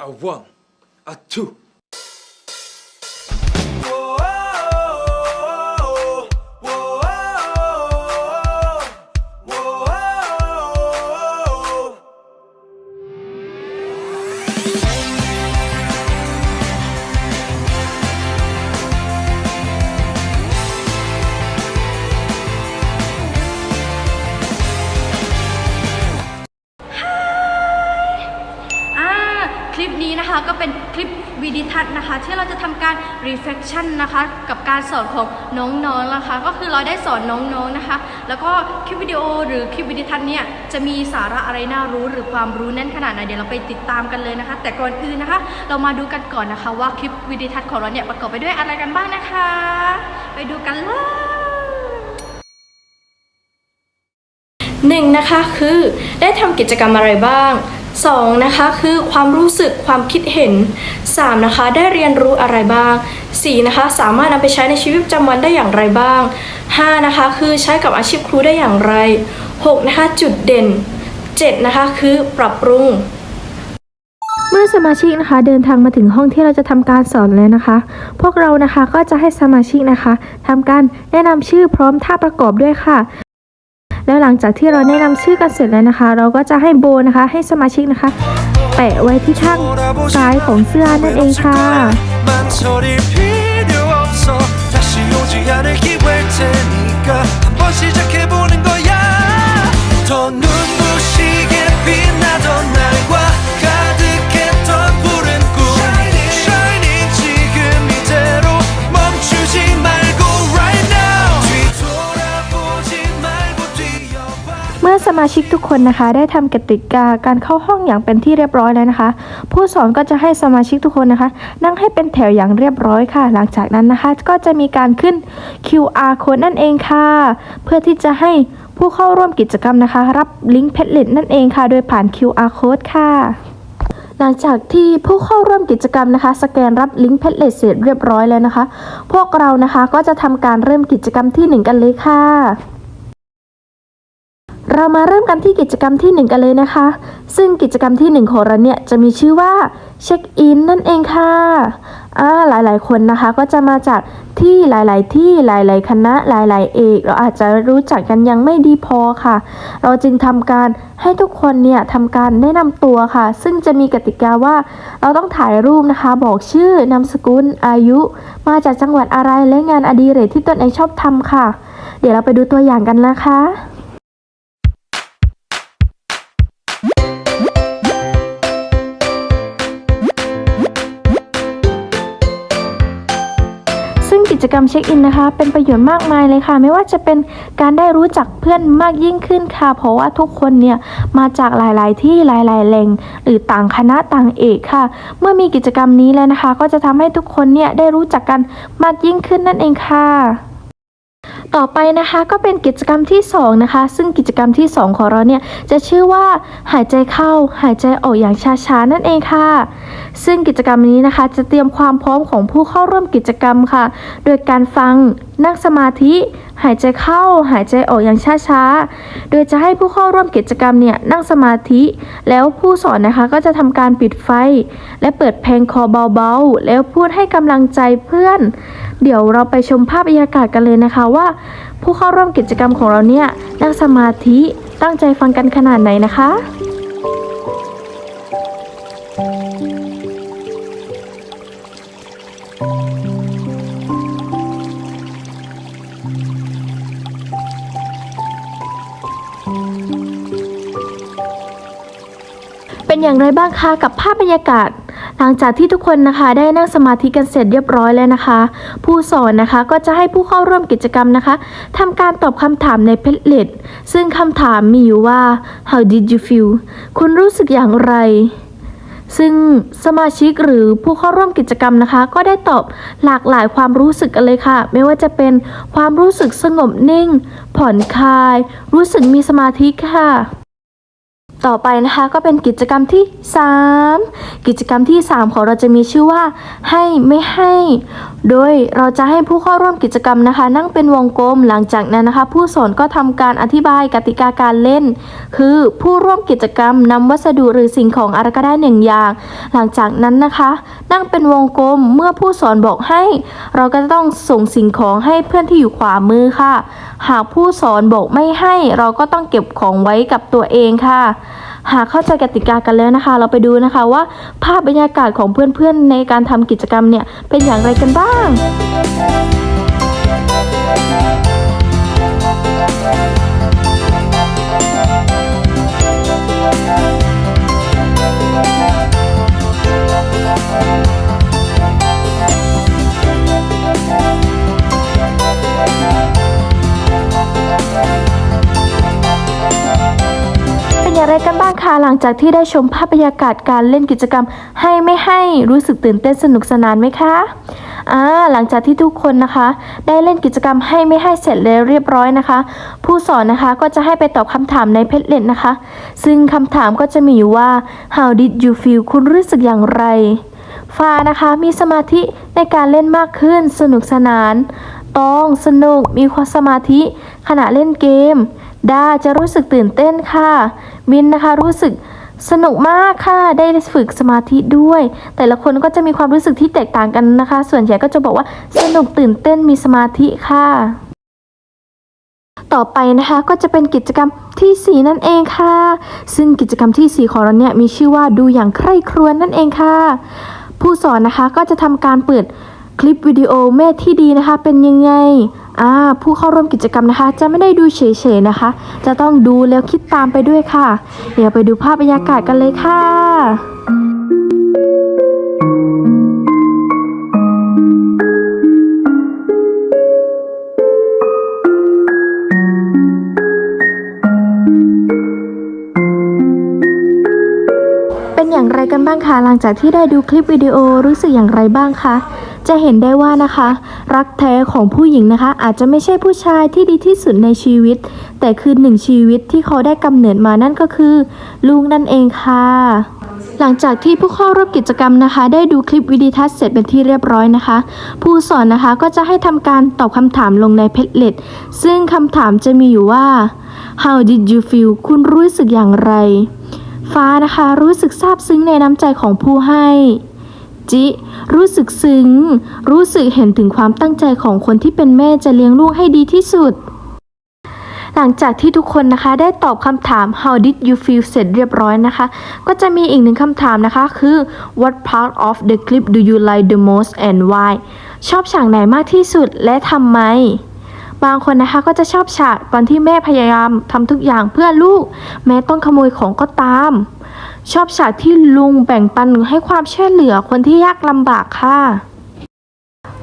a one, a two. Reflection นะคะกับการสอนของน้องๆนะคะ ก็คือเราได้สอนน้องๆนะคะ แล้วก็คลิปวิดีโอหรือคลิปวิดีทัศน์เนี่ยจะมีสาระอะไรน่ารู้หรือความรู้แน่นขนาดไหนเดี๋ยวเราไปติดตามกันเลยนะคะ แต่ก่อนอื่นนะคะ เรามาดูกันก่อนนะคะ ว่าคลิปวิดีทัศน์ของเราเนี่ยประกอบไปด้วยอะไรกันบ้างนะคะ ไปดูกันเลยหนึ่งนะคะคือได้ทำกิจกรรมอะไรบ้าง สองนะคะคือความรู้สึกความคิดเห็นสามนะคะได้เรียนรู้อะไรบ้างสี่นะคะสามารถนำไปใช้ในชีวิตประจำวันได้อย่างไรบ้างห้านะคะคือใช้กับอาชีพครูได้อย่างไรหกนะคะจุดเด่นเจ็ดนะคะคือปรับปรุง เมื่อสมาชิกนะคะเดินทางมาถึงห้องที่เราจะทำการสอนแล้วนะคะ พวกเรานะคะก็จะให้สมาชิกนะคะทำการแนะนำชื่อพร้อมท่าประกอบด้วยค่ะ แล้วหลังจากที่เราแนะนำชื่อกันเสร็จแล้วนะคะ เราก็จะให้โบนะคะ ให้สมาชิกนะคะ แปะไว้ที่ข้างซ้ายของเสื้อนั่นเองค่ะ 망설일 필요 없어 다시 오지 않을 기회일 테니까 한번 시작해보는 거야 더 눈부시게 빛나던 날과 สมาชิกทุกคนนะคะ ได้ทำกติกาการเข้าห้องอย่างเป็นที่เรียบร้อยแล้วนะคะ ผู้สอนก็จะให้สมาชิกทุกคนนะคะ นั่งให้เป็นแถวอย่างเรียบร้อยค่ะ หลังจากนั้นนะคะ ก็จะมีการขึ้น QR code นั่นเองค่ะ เพื่อที่จะให้ผู้เข้าร่วมกิจกรรมนะคะ รับลิงก์เพจเลตนั่นเองค่ะ โดยผ่าน QR code ค่ะหลังจากที่ผู้เข้าร่วมกิจกรรมนะคะ สแกนรับลิงก์เพจเลตเสร็จเรียบร้อยแล้วนะคะ พวกเรานะคะก็จะทำการเริ่มกิจกรรมที่หนึ่งกันเลยค่ะ เรามาเริ่มกันที่กิจกรรมที่ 1 กันเลยนะคะ ซึ่งกิจกรรมที่ 1 ของเราเนี่ยจะมีชื่อว่าเช็คอินนั่นเองค่ะอ่าหลายๆ คนนะคะก็จะมาจากที่หลาย ๆ ที่หลาย ๆ คณะหลาย ๆ เอก เราอาจจะรู้จักกันยังไม่ดีพอค่ะ เราจึงทำการให้ทุกคนเนี่ยทำการแนะนำตัวค่ะ ซึ่งจะมีกติกาว่าเราต้องถ่ายรูปนะคะ บอกชื่อนามสกุลอายุ มาจากจังหวัดอะไรและงานอดิเรกที่ตนเองชอบทำค่ะ เดี๋ยวเราไปดูตัวอย่างกันนะคะ กิจกรรมเช็คอินนะคะ เป็นประโยชน์มากมายเลยค่ะ ไม่ว่าจะเป็นการได้รู้จักเพื่อนมากยิ่งขึ้นค่ะ เพราะว่าทุกคนเนี่ยมาจากหลาย ๆ ที่หลาย ๆแหล่งหรือต่างคณะต่างเอกค่ะ เมื่อมีกิจกรรมนี้แล้วนะคะ ก็จะทำให้ทุกคนเนี่ยได้รู้จักกันมากยิ่งขึ้นนั่นเองค่ะ ต่อไปนะคะก็เป็นกิจกรรมที่2นะคะ ซึ่งกิจกรรมที่ 2 ของเราเนี่ยจะชื่อว่าหายใจเข้าหายใจออกอย่างช้าๆนั่นเองค่ะ ซึ่งกิจกรรมนี้นะคะ จะเตรียมความพร้อมของผู้เข้าร่วมกิจกรรมค่ะ โดยการฟังนั่งสมาธิ หายใจเข้า หายใจออกอย่างช้าๆ โดยจะให้ผู้เข้าร่วมกิจกรรมเนี่ยนั่งสมาธิ แล้วผู้สอนนะคะก็จะทำการปิดไฟ และเปิดเพลงคอเบาๆ แล้วพูดให้กำลังใจเพื่อน เดี๋ยวเราไปชมภาพบรรยากาศกันเลยนะคะว่า ผู้เข้าร่วมกิจกรรมของเราเนี่ยนั่งสมาธิตั้งใจฟังกันขนาดไหนนะคะเป็นอย่างไรบ้างคะกับภาพบรรยากาศ หลังจากที่ทุกคนนะคะได้นั่งสมาธิกันเสร็จเรียบร้อยแล้วนะคะ ผู้สอนนะคะก็จะให้ผู้เข้าร่วมกิจกรรมนะคะทำการตอบคำถามในเพจเลตซึ่งคำถามมีอยู่ว่า how did you feel คุณรู้สึกอย่างไร ซึ่งสมาชิกหรือผู้เข้าร่วมกิจกรรมนะคะ ก็ได้ตอบหลากหลายความรู้สึกกันเลยค่ะ ไม่ว่าจะเป็นความรู้สึกสงบนิ่ง ผ่อนคลาย รู้สึกมีสมาธิค่ะ ต่อไปนะคะก็เป็นกิจกรรมที่ 3 กิจกรรมที่ 3 ของเราจะมีชื่อว่า ให้ไม่ให้ โดยเราจะให้ผู้เข้าร่วมกิจกรรมนะคะ นั่งเป็นวงกลมหลังจากนั้นนะคะ ผู้สอนก็ทำการอธิบายกติกาการเล่น คือผู้ร่วมกิจกรรมนำวัสดุหรือสิ่งของอะไรก็ได้หนึ่งอย่าง หลังจากนั้นนะคะ นั่งเป็นวงกลมเมื่อผู้สอนบอกให้ เราก็จะต้องส่งสิ่งของให้เพื่อนที่อยู่ขวามือค่ะ หากผู้สอนบอกไม่ให้เราก็ต้องเก็บของไว้กับตัวเองค่ะ หากเข้าใจกติกากันแล้วนะคะ เราไปดูนะคะว่าภาพบรรยากาศของเพื่อนๆ ในการทำกิจกรรมเนี่ยเป็นอย่างไรกันบ้าง จากที่ได้ชมภาพบรรยากาศการเล่นกิจกรรม ให้ไม่ให้รู้สึกตื่นเต้นสนุกสนานไหมคะอ่าหลังจากที่ทุกคนนะคะ ได้เล่นกิจกรรมให้ไม่ให้เสร็จแล้วเรียบร้อยนะคะ ผู้สอนนะคะก็จะให้ไปตอบคำถามในเพจเล็ตนะคะ ซึ่งคำถามก็จะมีอยู่ว่า how did you feel คุณรู้สึกอย่างไรฟ้านะคะมีสมาธิในการเล่นมากขึ้นสนุกสนาน ต้องสนุกมีความสมาธิขณะเล่นเกม ดาจะรู้สึกตื่นเต้นค่ะ มินนะคะรู้สึกสนุกมากค่ะได้ฝึกสมาธิด้วย แต่ละคนก็จะมีความรู้สึกที่แตกต่างกันนะคะ ส่วนใหญ่ก็จะบอกว่าสนุกตื่นเต้นมีสมาธิค่ะ ต่อไปนะคะก็จะเป็นกิจกรรมทีสี่4 นั่นเองค่ะ ซึ่งกิจกรรมทีสี่ 4 ของเราเนี่ยมีชื่อว่าดูอย่างใคร่ครวญนั่นเองค่ะ ผู้สอนนะคะก็จะทำการเปิด คลิปวิดีโอแม่ที่ดีนะคะเป็นยังไงอ่าผู้เข้าร่วมกิจกรรมนะคะ จะไม่ได้ดูเฉยๆนะคะ จะต้องดูแล้วคิดตามไปด้วยค่ะ เดี๋ยวไปดูภาพบรรยากาศกันเลยค่ะเป็นอย่างไรกันบ้างคะหลังจากที่ได้ดูคลิปวิดีโอรู้สึกอย่างไรบ้างคะ จะเห็นได้ว่านะคะ รักแท้ของผู้หญิงนะคะ อาจจะไม่ใช่ผู้ชายที่ดีที่สุดในชีวิต แต่คือหนึ่งชีวิตที่เขาได้กำเนิดมานั่นก็คือ ลูกนั่นเองค่ะ หลังจากที่ผู้เข้าร่วมกิจกรรมนะคะ ได้ดูคลิปวิดีทัศน์เสร็จเป็นที่เรียบร้อยนะคะ ผู้สอนนะคะก็จะให้ทำการตอบคำถามลงในเพจเล็ตซึ่งคำถามจะมีอยู่ว่า how did you feel คุณรู้สึกอย่างไร ฟ้านะคะรู้สึกซาบซึ้งในน้ำใจของผู้ให้ จิ รู้สึกซึ้ง รู้สึกเห็นถึงความตั้งใจของคนที่เป็นแม่จะเลี้ยงลูกให้ดีที่สุด หลังจากที่ทุกคนนะคะได้ตอบคำถาม how did you feel เสร็จเรียบร้อยนะคะ ก็จะมีอีกหนึ่งคำถามนะคะ คือ what part of the clip do you like the most and why ชอบฉากไหนมากที่สุดและทำไมบางคนนะคะก็จะชอบฉากตอนที่แม่พยายามทำทุกอย่างเพื่อลูก แม้ต้องขโมยของก็ตาม ชอบฉากที่ลุงแบ่งปันให้ความช่วยเหลือคนที่ยากลำบากค่ะ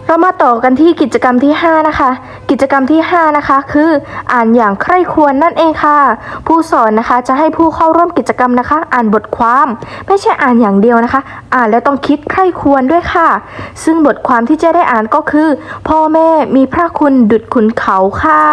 เรามาต่อกันที่กิจกรรมที่ 5 นะคะ กิจกรรมที่ 5 นะคะ คืออ่านอย่างใคร่ควรนั่นเองค่ะ ผู้สอนนะคะจะให้ผู้เข้าร่วมกิจกรรมนะคะ อ่านบทความ ไม่ใช่อ่านอย่างเดียวนะคะ อ่านแล้วต้องคิดใคร่ควรด้วยค่ะ ซึ่งบทความที่จะได้อ่านก็คือ พ่อแม่มีพระคุณดุจขุนเขาค่ะ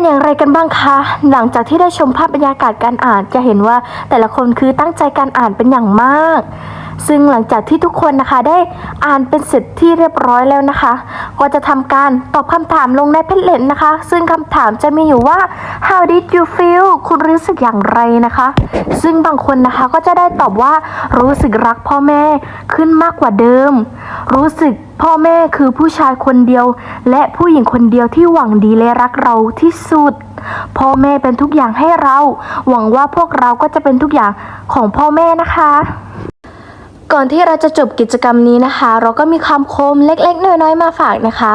เป็นอย่างไรกันบ้างคะ หลังจากที่ได้ชมภาพบรรยากาศการอ่านจะเห็นว่าแต่ละคนคือตั้งใจการอ่านเป็นอย่างมาก ซึ่งหลังจากที่ทุกคนนะคะได้อ่านเป็นเสร็จที่เรียบร้อยแล้วนะคะ ก็จะทำการตอบคำถามลงในเพจเลนนะคะ ซึ่งคำถามจะมีอยู่ว่า how did you feel คุณรู้สึกอย่างไรนะคะ ซึ่งบางคนนะคะก็จะได้ตอบว่ารู้สึกรักพ่อแม่ขึ้นมากกว่าเดิม รู้สึกพ่อแม่คือผู้ชายคนเดียว และผู้หญิงคนเดียวที่หวังดีและรักเราที่สุด พ่อแม่เป็นทุกอย่างให้เรา หวังว่าพวกเราก็จะเป็นทุกอย่างของพ่อแม่นะคะ ก่อนที่เราจะจบกิจกรรมนี้นะคะ เราก็มีคำคมเล็กๆ น้อยๆ มาฝากนะคะ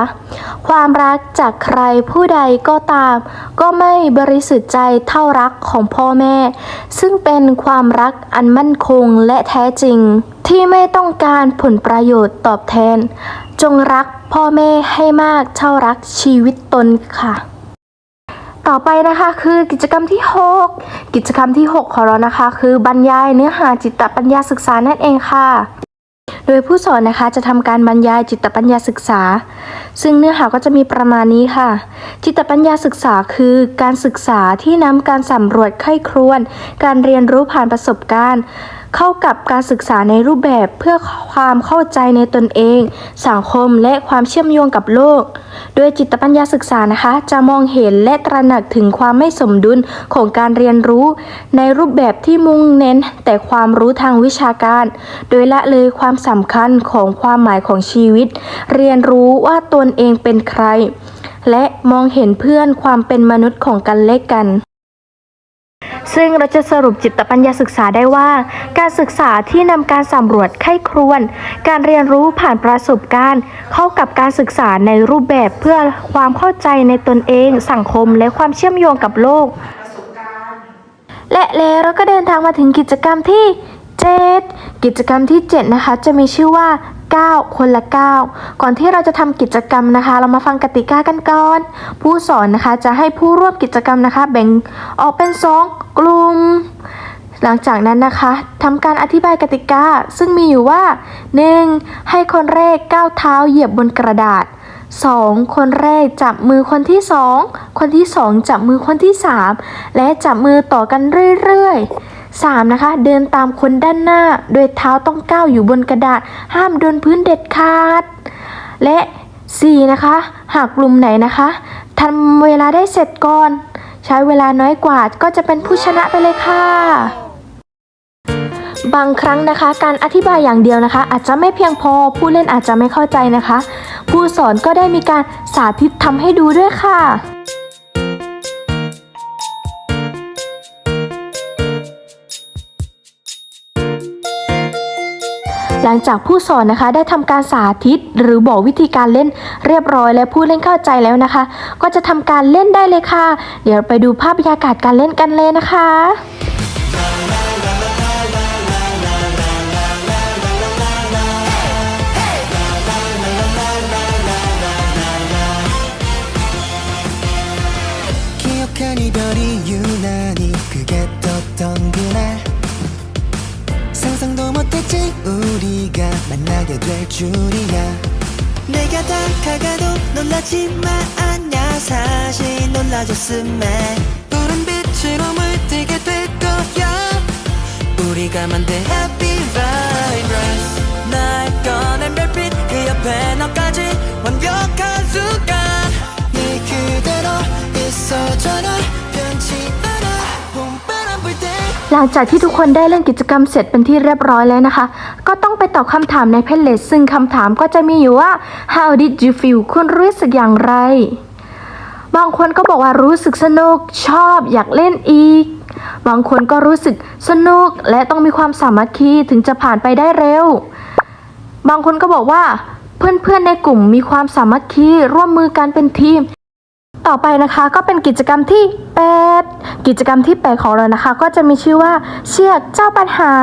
ความรักจากใครผู้ใดก็ตาม ก็ไม่บริสุทธิ์ใจเท่ารักของพ่อแม่ ซึ่งเป็นความรักอันมั่นคงและแท้จริง ที่ไม่ต้องการผลประโยชน์ตอบแทน จงรักพ่อแม่ให้มากเท่ารักชีวิตตนค่ะ ต่อไปนะคะคือกิจกรรมที่ 6 กิจกรรมที่ 6 ของเรานะคะ คือบรรยายเนื้อหาจิตปัญญาศึกษานั่นเองค่ะ โดยผู้สอนนะคะจะทำการบรรยายจิตปัญญาศึกษา ซึ่งเนื้อหาก็จะมีประมาณนี้ค่ะ จิตปัญญาศึกษาคือการศึกษาที่นำการสำรวจไข้ครวน การเรียนรู้ผ่านประสบการณ์ เข้ากับการศึกษาในรูปแบบเพื่อความเข้าใจในตนเอง สังคมและความเชื่อมโยงกับโลก โดยจิตปัญญาศึกษานะคะ จะมองเห็นและตระหนักถึงความไม่สมดุลของการเรียนรู้ ในรูปแบบที่มุ่งเน้นแต่ความรู้ทางวิชาการ โดยละเลยความสำคัญของความหมายของชีวิต เรียนรู้ว่าตนเองเป็นใคร และมองเห็นเพื่อนความเป็นมนุษย์ของกันและกัน ซึ่งเราจะสรุปจิตปัญญาศึกษาได้ว่า การศึกษาที่นำการสำรวจไข้ครวน การเรียนรู้ผ่านประสบการณ์ เข้ากับการศึกษาในรูปแบบเพื่อความเข้าใจในตนเอง สังคม และความเชื่อมโยงกับโลก และแล้วเราก็เดินทางมาถึงกิจกรรมที่ 7 กิจกรรมที่ 7 นะคะ จะมีชื่อว่า 9 คนละ 9 ก่อนที่เราจะทำกิจกรรมนะคะ เรามาฟังกติกากันก่อน ผู้สอนนะคะจะให้ผู้ร่วมกิจกรรมนะคะ แบ่งออกเป็น 2 กลุ่ม หลังจากนั้นนะคะทำการอธิบายกติกา ซึ่งมีอยู่ว่า 1. ให้คนแรกก้าวเท้าเหยียบบนกระดาษ 2. คนแรกจับมือคนที่ 2 คนที่ 2 จับมือคนที่ 3 และจับมือต่อกันเรื่อยๆ 3. นะคะ เดินตามคนด้านหน้า โดยเท้าต้องก้าวอยู่บนกระดาษ ห้ามโดนพื้นเด็ดขาด และ 4. นะคะ หากกลุ่มไหนนะคะทำเวลาได้เสร็จก่อน ใช้เวลาน้อยกว่าก็จะเป็นผู้ชนะไปเลยค่ะ บางครั้งนะคะ การอธิบายอย่างเดียวนะคะ อาจจะไม่เพียงพอผู้เล่นอาจจะไม่เข้าใจนะคะ ผู้สอนก็ได้มีการสาธิตทำให้ดูด้วยค่ะ หลังจากผู้สอนนะคะได้ทำการสาธิต หรือบอกวิธีการเล่นเรียบร้อย และผู้เล่นเข้าใจแล้วนะคะ ก็จะทำการเล่นได้เลยค่ะ เดี๋ยวไปดูภาพบรรยากาศการเล่นกันเลยนะคะ 우리가 만나게 될 줄이야. 내가 다가가도 놀라지만 않냐. 사실 놀라줬음에 푸른 빛으로 물들게 될 거야. 우리가 만든 happy vibes 날 꺼낸 별빛 그 옆에 너까지 หลังจากที่ทุกคนได้เล่นกิจกรรมเสร็จเป็นที่เรียบร้อยแล้วนะคะ ก็ต้องไปตอบคำถามในเพจเลสซึ่งคำถามก็จะมีอยู่ว่า how did you feel คุณรู้สึกอย่างไร บางคนก็บอกว่ารู้สึกสนุกชอบอยากเล่นอีก บางคนก็รู้สึกสนุกและต้องมีความสามัคคีถึงจะผ่านไปได้เร็ว บางคนก็บอกว่าเพื่อนๆในกลุ่มมีความสามัคคีร่วมมือกันเป็นทีม ต่อไปนะคะก็เป็นกิจกรรมที่ 8 กิจกรรมที่ 8 ของเรานะคะ ก็จะมีชื่อว่าเชือกเจ้าปัญหา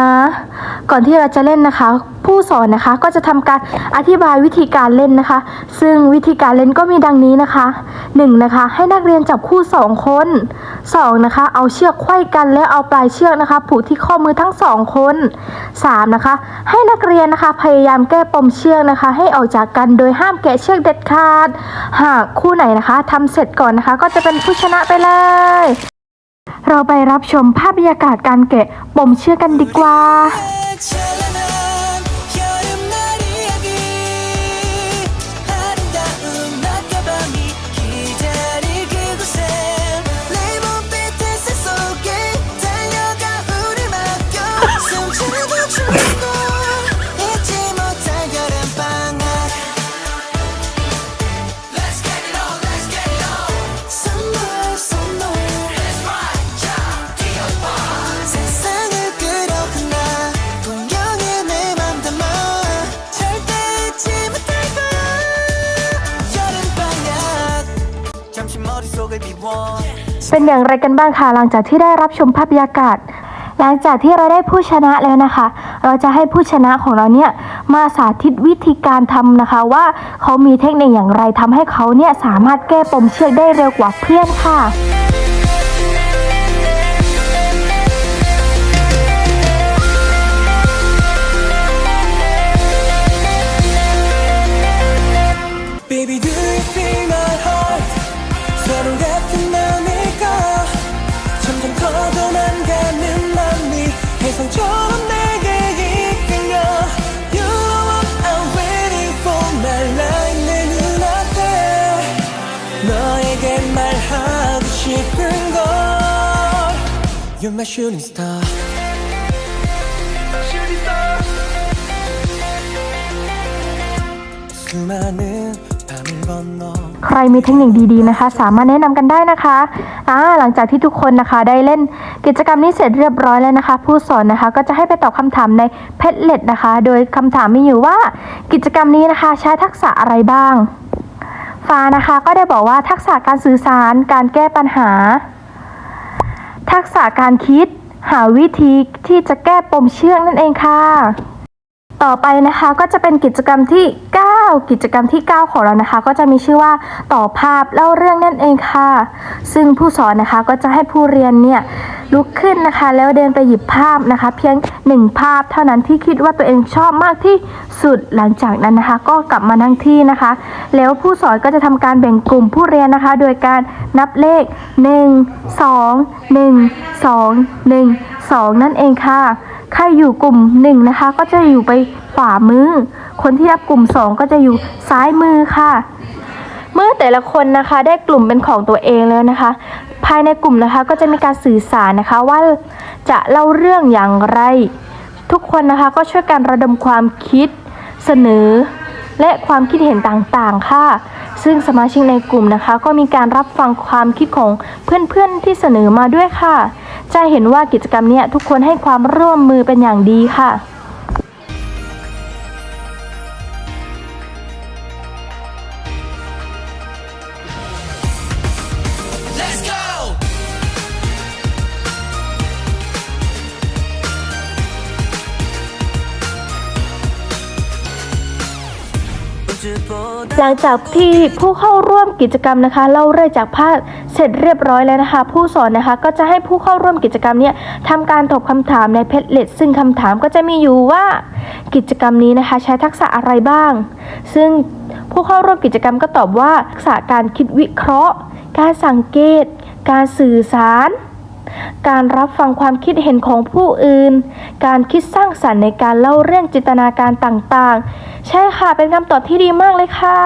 ก่อนที่เราจะเล่นนะคะ ผู้สอนนะคะก็จะทำการอธิบายวิธีการเล่นนะคะ ซึ่งวิธีการเล่นก็มีดังนี้นะคะ 1 นะคะ ให้นักเรียนจับคู่ 2 คน 2 นะคะ เอาเชือกไขว้กันแล้วเอาปลายเชือกนะคะ ผูกที่ข้อมือทั้งสองคน 3 นะคะ ให้นักเรียนนะคะพยายามแก้ปมเชือกนะคะ ให้ออกจากกันโดยห้ามแกะเชือกเด็ดขาด หากคู่ไหนนะคะทำเสร็จก่อนนะคะ ก็จะเป็นผู้ชนะไปเลย เราไปรับชมภาพบรรยากาศการแกะปมเชื่อกกันดีกว่า เป็นอย่างไรกันบ้างคะหลังจากที่ได้รับชมภาพบรรยากาศ หลังจากที่เราได้ผู้ชนะแล้วนะคะ เราจะให้ผู้ชนะของเราเนี่ยมาสาธิตวิธีการทำนะคะ ว่าเขามีเทคนิคอย่างไรทำให้เขาเนี่ยสามารถแก้ปมเชือกได้เร็วกว่าเพื่อนค่ะ You're my shooting star 수많은 밤을 건너 ใครมีเทคนิคดีๆนะคะ สามารถแนะนำกันได้นะคะอ่าหลังจากที่ทุกคนนะคะได้เล่นกิจกรรมนี้เสร็จเรียบร้อยแล้วนะคะ ผู้สอนนะคะก็จะให้ไปตอบคำถามในเพจเลตนะคะ โดยคำถามมีอยู่ว่ากิจกรรมนี้นะคะใช้ทักษะอะไรบ้าง ฟ้านะคะก็ได้บอกว่าทักษะการสื่อสาร การแก้ปัญหา ทักษะการคิด หาวิธีที่จะแก้ปมเชื่องนั่นเองค่ะ ต่อไปนะคะก็จะเป็นกิจกรรมที่ 9 กิจกรรมที่ 9 ของเรานะคะ ก็จะมีชื่อว่าต่อภาพเล่าเรื่องนั่นเองค่ะ ซึ่งผู้สอนนะคะก็จะให้ผู้เรียนเนี่ยลุกขึ้นนะคะ แล้วเดินไปหยิบภาพนะคะ เพียงหนึ่งภาพเท่านั้นที่คิดว่าตัวเองชอบมากที่สุดหลังจากนั้นนะคะ ก็กลับมานั่งที่นะคะ แล้วผู้สอนก็จะทำการแบ่งกลุ่มผู้เรียนนะคะ โดยการนับเลข 1 2 1 2 1 2 นั่นเองค่ะ ใครอยู่กลุ่มหนึ่งนะคะ ก็จะอยู่ไปขวามือ คนที่รับกลุ่มสองก็จะอยู่ซ้ายมือค่ะ เมื่อแต่ละคนนะคะได้กลุ่มเป็นของตัวเองแล้วนะคะ ภายในกลุ่มนะคะก็จะมีการสื่อสารนะคะว่าจะเล่าเรื่องอย่างไร ทุกคนนะคะก็ช่วยกันระดมความคิดเสนอ และความคิดเห็นต่างๆค่ะ ซึ่งสมาชิกในกลุ่มนะคะ ก็มีการรับฟังความคิดของเพื่อนๆที่เสนอมาด้วยค่ะ จะเห็นว่ากิจกรรมเนี้ยทุกคนให้ความร่วมมือเป็นอย่างดีค่ะ หลังจากที่ผู้เข้าร่วมกิจกรรมนะคะ เล่าเรื่องจากภาพเสร็จเรียบร้อยแล้วนะคะ ผู้สอนนะคะก็จะให้ผู้เข้าร่วมกิจกรรมเนี่ยทำการตอบคำถามในเพจเลตซึ่งคำถามก็จะมีอยู่ว่ากิจกรรมนี้นะคะใช้ทักษะอะไรบ้าง ซึ่งผู้เข้าร่วมกิจกรรมก็ตอบว่าทักษะการคิดวิเคราะห์ การสังเกต การสื่อสาร การรับฟังความคิดเห็นของผู้อื่น การคิดสร้างสรรค์ในการเล่าเรื่องจินตนาการต่างๆ ใช่ค่ะ เป็นคำตอบที่ดีมากเลยค่ะ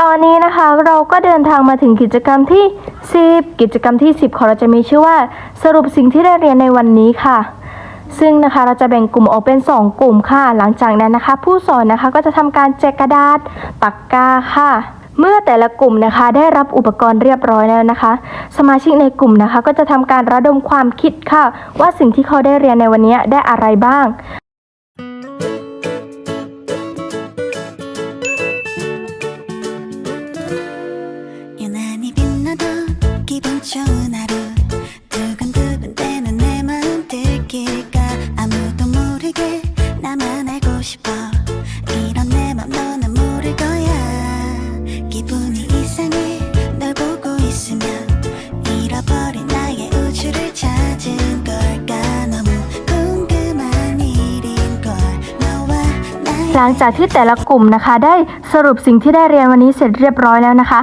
ตอนนี้นะคะเราก็เดินทางมาถึงกิจกรรมที่ 10 กิจกรรมที่ 10 ของเราจะมีชื่อว่า สรุปสิ่งที่ได้เรียนในวันนี้ค่ะซึ่งนะคะเราจะแบ่งกลุ่มออกเป็น 2 กลุ่มค่ะ หลังจากนั้นนะคะ ผู้สอนนะคะก็จะทำการแจกกระดาษปากกาค่ะ เมื่อแต่ละกลุ่มนะคะได้รับอุปกรณ์เรียบร้อยแล้วนะคะ สมาชิกในกลุ่มนะคะ ก็จะทำการระดมความคิดค่ะ ว่าสิ่งที่เขาได้เรียนในวันนี้ได้อะไรบ้าง จากที่แต่ละกลุ่มนะคะ ได้สรุปสิ่งที่ได้เรียนวันนี้เสร็จเรียบร้อยแล้วนะคะ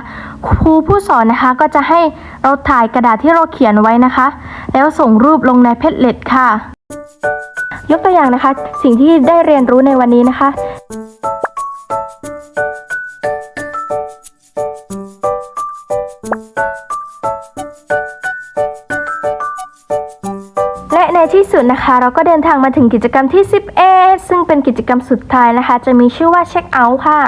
ครูผู้สอนนะคะก็จะให้เราถ่ายกระดาษที่เราเขียนไว้นะคะ แล้วส่งรูปลงในเพจเลตค่ะ ยกตัวอย่างนะคะ สิ่งที่ได้เรียนรู้ในวันนี้นะคะ สุดนะคะ เราก็เดินทางมาถึงกิจกรรมที่ 11 ซึ่งเป็นกิจกรรมสุดท้ายนะคะ จะมีชื่อว่าเช็คเอาท์ค่ะ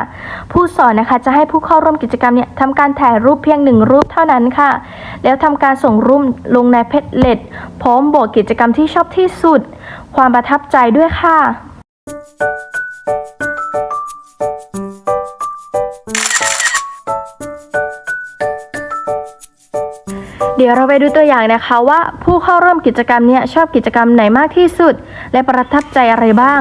ผู้สอนนะคะจะให้ผู้เข้าร่วมกิจกรรมเนี่ยทำการถ่ายรูปเพียงหนึ่งรูปเท่านั้นค่ะ แล้วทำการส่งรูปลงในเพจเลตพร้อมบอกกิจกรรมที่ชอบที่สุด ความประทับใจด้วยค่ะ ดี๋ยวเราไปดูตัวอย่างนะคะว่าผู้เข้าร่วมกิจกรรมเนี้ชอบกิจกรรมไหนมากที่สุด และประทับใจอะไรบ้าง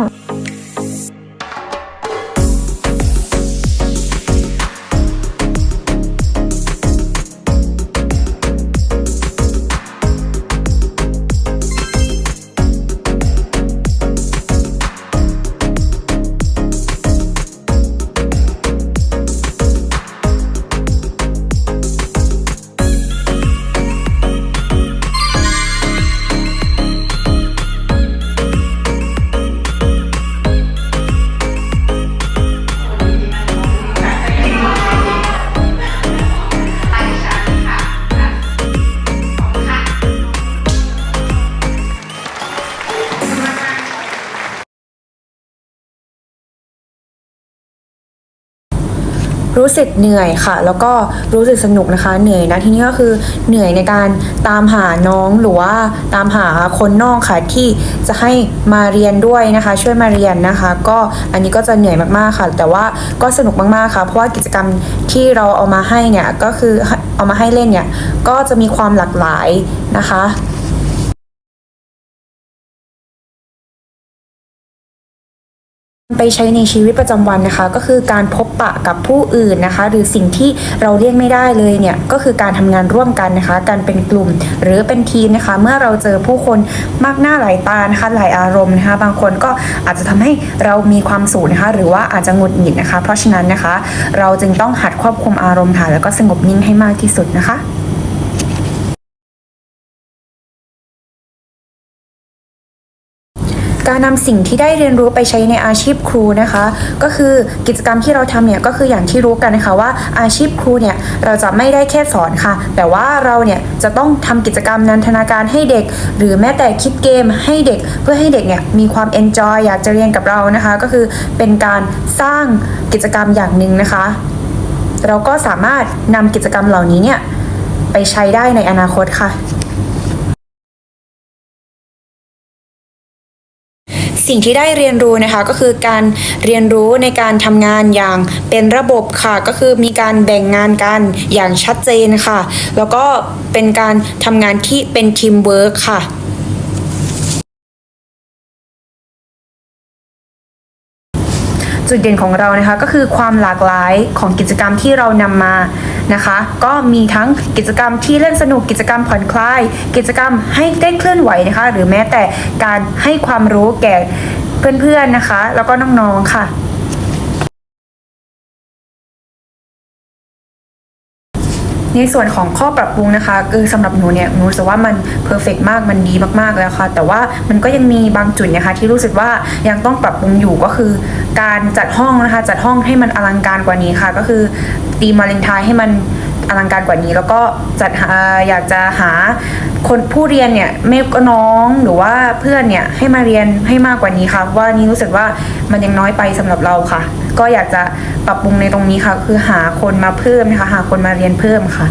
รู้สึกเหนื่อยค่ะ แล้วก็รู้สึกสนุกนะคะ เหนื่อยนะที่นี่ก็คือเหนื่อยในการตามหาน้องหรือว่าตามหาคนนอกค่ะที่จะให้มาเรียนด้วยนะคะ ช่วยมาเรียนนะคะ ก็อันนี้ก็จะเหนื่อยมากๆค่ะ แต่ว่าก็สนุกมากๆค่ะ เพราะว่ากิจกรรมที่เราเอามาให้เนี่ยก็คือเอามาให้เล่นเนี่ยก็จะมีความหลากหลายนะคะ ไปใช้ในชีวิตประจำวันนะคะ ก็คือการพบปะกับผู้อื่นนะคะ หรือสิ่งที่เราเลี่ยงไม่ได้เลยเนี่ยก็คือการทำงานร่วมกันนะคะ การเป็นกลุ่มหรือเป็นทีมนะคะ เมื่อเราเจอผู้คนมากหน้าหลายตานะคะหลายอารมณ์นะคะ บางคนก็อาจจะทำให้เรามีความสูญนะคะ หรือว่าอาจจะหงุดหงิดนะคะ เพราะฉะนั้นนะคะ เราจึงต้องหัดควบคุมอารมณ์ค่ะแล้วก็สงบนิ่งให้มากที่สุดนะคะ การนำสิ่งที่ได้เรียนรู้ไปใช้ในอาชีพครูนะคะ ก็คือกิจกรรมที่เราทำเนี่ยก็คืออย่างที่รู้กันนะคะว่าอาชีพครูเนี่ยเราจะไม่ได้แค่สอนค่ะ แต่ว่าเราเนี่ยจะต้องทำกิจกรรมนันทนาการให้เด็ก หรือแม้แต่คิดเกมให้เด็กเพื่อให้เด็กเนี่ยมีความเอนจอยอยากจะเรียนกับเรานะคะ ก็คือเป็นการสร้างกิจกรรมอย่างหนึ่งนะคะ เราก็สามารถนำกิจกรรมเหล่านี้เนี่ยไปใช้ได้ในอนาคตค่ะ สิ่งที่ได้เรียนรู้นะคะก็คือการเรียนรู้ในการทำงานอย่างเป็นระบบค่ะ ก็คือมีการแบ่งงานกันอย่างชัดเจนค่ะ แล้วก็เป็นการทำงานที่เป็นทีมเวิร์คค่ะ จุดเด่นของเรานะคะก็คือความหลากหลายของกิจกรรมที่เรานำมานะคะ ก็มีทั้งกิจกรรมที่เล่นสนุกกิจกรรมผ่อนคลาย กิจกรรมให้ได้เคลื่อนไหวนะคะ หรือแม้แต่การให้ความรู้แก่เพื่อนๆนะคะ แล้วก็น้องๆค่ะ ในส่วนของข้อปรับปรุงนะคะคือสำหรับหนูเนี่ยหนูรู้สึกว่ามันเพอร์เฟกมากมันดีมากๆแล้วค่ะ แต่ว่ามันก็ยังมีบางจุดนะคะที่รู้สึกว่ายังต้องปรับปรุงอยู่ก็คือ การจัดห้องนะคะจัดห้องให้มันอลังการกว่านี้ค่ะ ก็คือตีมาเลนไทน์ให้มัน อลังการกว่านี้ แล้วก็จัดหาอยากจะหาคนผู้เรียนเนี่ยไม่ก็น้องหรือว่าเพื่อนเนี่ยให้มาเรียนให้มากกว่านี้ค่ะเพราะว่านี่รู้สึกว่ามันยังน้อยไปสำหรับเราค่ะ ก็อยากจะปรับปรุงในตรงนี้ค่ะ คือหาคนมาเพิ่มนะคะหาคนมาเรียนเพิ่มค่ะ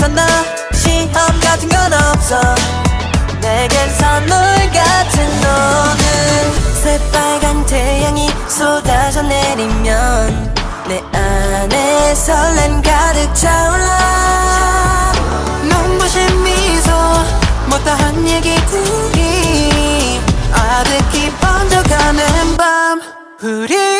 벗어나 시험 같은 건 없어. 내겐 선물 같은 너는 새빨간 태양이 쏟아져 내리면 내 안에 설렘 가득 차올라. 눈부신 미소 못다한 얘기들이 아득히 번져가는 밤 우리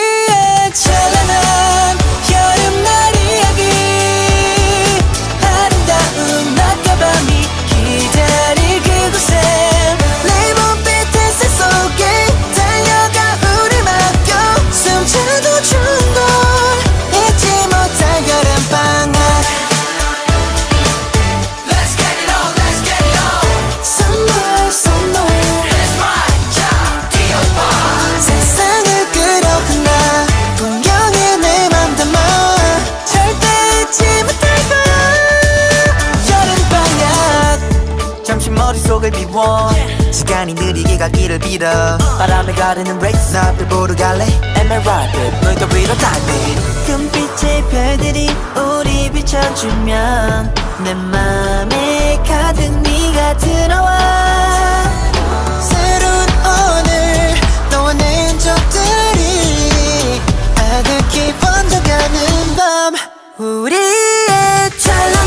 머릿속을 비워. 시간이 느리게 가기를 빌어. 바람에 가르는 race 나 앞을 보러 갈래? Emerald 너희도 위로 달리 금빛의 별들이 우리 비춰주면 내 맘에 가득 네가 들어와. 새로운 오늘 너와 내 흔적들이 아득히 번져가는 밤 우리의 찰나